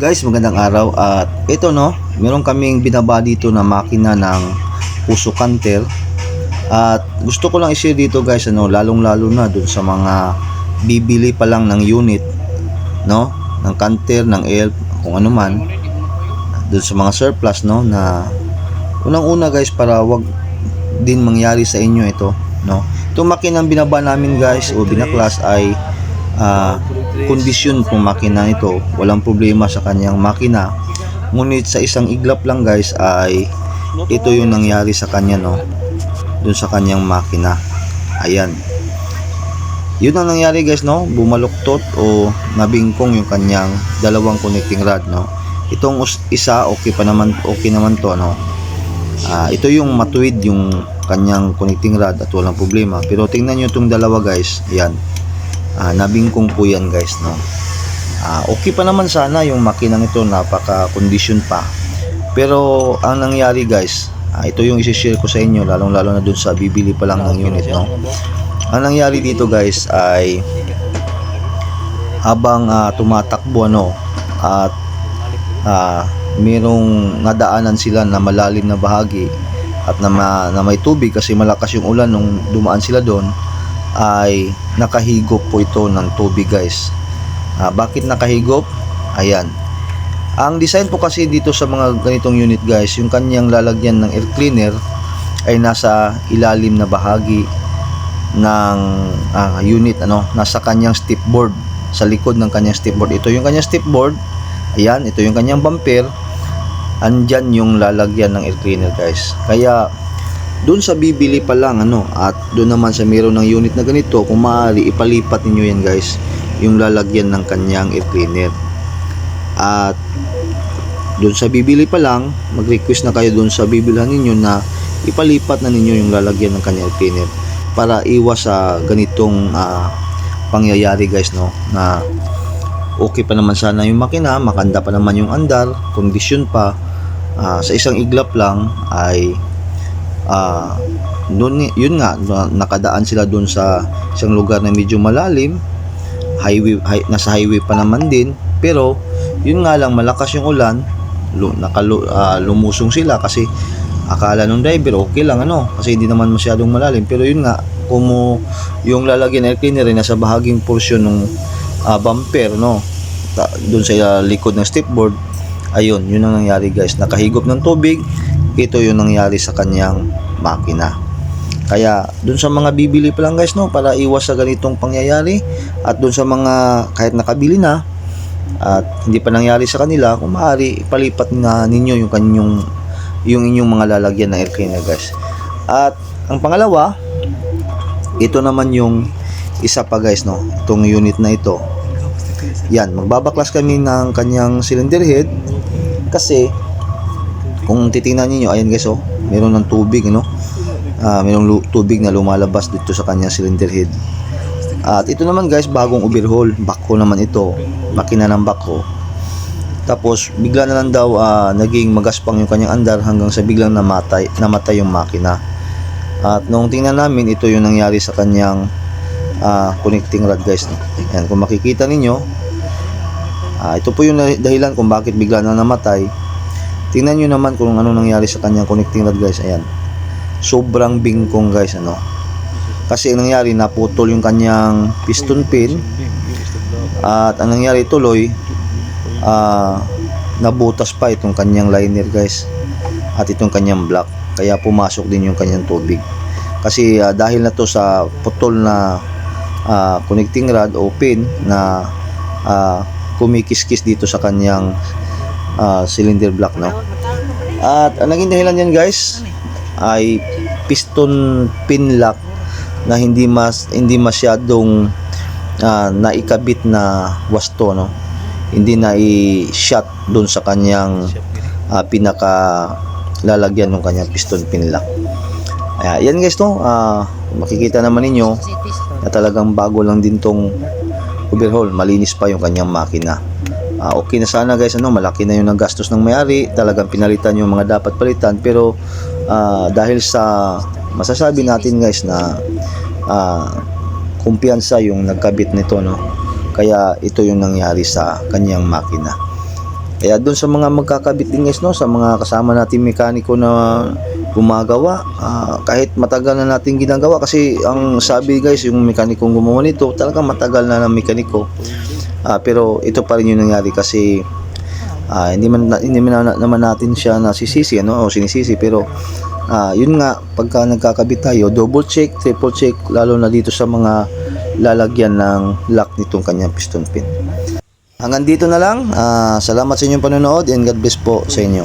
Guys, magandang araw. At ito no, meron kaming binaba dito na makina ng puso canter. At gusto ko lang i-share dito guys ano, lalong lalo na dun sa mga bibili pa lang ng unit no, ng canter, ng elf, kung ano man. Dun sa mga surplus no na unang-una guys para wag din mangyari sa inyo ito no. Itong makinang binaba namin guys o binaklas ay ah, kondisyon kung makina nito walang problema sa kanyang makina. Ngunit sa isang iglap lang guys ay ito yung nangyari sa kanya no? Dun sa kanyang makina. Ayan. Yun ang nangyari guys no? Bumaluktot o nabingkong yung kanyang dalawang connecting rod no? Itong isa okay pa naman okay naman to no? Ah, ito yung matuwid yung kanyang connecting rod at walang problema. Pero tingnan nyo itong dalawa guys. Ayan Ah, nabingkong po yan guys no? Ah, okay pa naman sana yung makinang ito napaka condition pa. Pero ang nangyari guys ah, ito yung isi-share ko sa inyo lalong lalo na dun sa bibili pa lang ng unit no? Ang nangyari dito guys ay habang ah, tumatakbo ano at ah, merong nadaanan sila na malalim na bahagi at na, ma- na may tubig kasi malakas yung ulan nung dumaan sila doon ay nakahigop po ito ng tubig guys. Ah, bakit nakahigop? Ayan. Ang design po kasi dito sa mga ganitong unit guys, yung kanyang lalagyan ng air cleaner ay nasa ilalim na bahagi ng ah, unit ano, nasa kanyang step board, sa likod ng kanyang step board. Ito yung kanyang step board. Ayan, ito yung kanyang bumper. Andyan yung lalagyan ng air cleaner guys. Kaya doon sa bibili pa lang ano at doon naman sa meron ng unit na ganito kung maaari ipalipat ninyo yan guys. Yung lalagyan ng kanyang air cleaner at doon sa bibili pa lang mag-request na kayo doon sa bibilhan ninyo na ipalipat na ninyo yung lalagyan ng kanyang air cleaner para iwas sa ganitong ah, pangyayari guys no na okay pa naman sana yung makina makanda pa naman yung andar kondisyon pa ah, sa isang iglap lang ay ah noon yun nga na- nakadaan sila doon sa isang lugar na medyo malalim. Highway hi- nasa highway pa naman din. Pero yun nga lang malakas yung ulan. Lu, nakalu, ah, lumusong sila kasi akala nung driver okay lang ano kasi hindi naman masyadong malalim. Pero yun nga kumu yung lalagyan air cleaner ay nasa bahaging portion ng ah, bumper no? Doon sa likod ng stepboard. Ayun yun ang nangyari guys. Nakahigop ng tubig ito yung nangyari sa kanyang makina. Kaya dun sa mga bibili pa lang guys no para iwas sa ganitong pangyayari at dun sa mga kahit nakabili na at hindi pa nangyari sa kanila kung maaari ipalipat na ninyo yung kanyang yung inyong mga lalagyan ng air cleaner guys. At ang pangalawa ito naman yung isa pa guys no itong unit na ito. Yan magbabaklas kami ng kanyang cylinder head kasi kung titingnan niyo ayan guys oh meron ng tubig no? Mayroong lu- tubig na lumalabas dito sa kanyang cylinder head. At ito naman guys bagong overhaul. Backhoe naman ito. Makina ng backhoe tapos bigla na lang daw ah, naging magaspang yung kanyang andar hanggang sa biglang namatay namatay yung makina. At nung tingnan namin ito yung nangyari sa kanyang ah, connecting rod guys. Ayan, kung makikita ninyo ah, ito po yung dahilan kung bakit bigla na namatay tingnan nyo naman kung ano nangyari sa kanyang connecting rod guys. Ayan. Sobrang bingkong guys ano. Kasi ang nangyari naputol yung kanyang piston pin. At ang nangyari tuloy ah nabutas pa itong kanyang liner guys at itong kanyang block. Kaya pumasok din yung kanyang tubig. Kasi ah, dahil na to sa putol na ah, connecting rod o pin na ah, kumikis-kis dito sa kanyang ah, cylinder block no? At ang naging dahilan yan guys ay piston pin lock na hindi mas hindi masyadong ah, naikabit na wasto no? Hindi na i-shot doon sa kanyang ah, pinaka lalagyan ng kanyang piston pin lock. Ayan, yan guys no? Ah, makikita naman ninyo na talagang bago lang din tong overhaul. Malinis pa yung kanyang makina Ah, okay na sana guys ano malaki na yung nagastos ng may-ari. Talagang pinalitan yung mga dapat palitan. Pero ah, dahil sa masasabi natin guys na ah, kumpiyansa yung nagkabit nito no? Kaya ito yung nangyari sa kanyang makina. Kaya doon sa mga magkakabit din guys, no, sa mga kasama nating mekaniko na gumagawa, ah, kahit matagal na natin ginagawa. Kasi ang sabi guys, yung mekanikong gumawa nito, talagang matagal na ng mekaniko. Ah, pero ito pa rin yung nangyari kasi ah, hindi man hindi man na- naman natin siya nasisisi ano o sinisisi. Pero ah, yun nga pagka nagkakabit tayo double check triple check lalo na dito sa mga lalagyan ng lock nitong kanyang piston pin. Hanggang dito na lang. Ah, salamat sa inyong panonood and God bless po sa inyo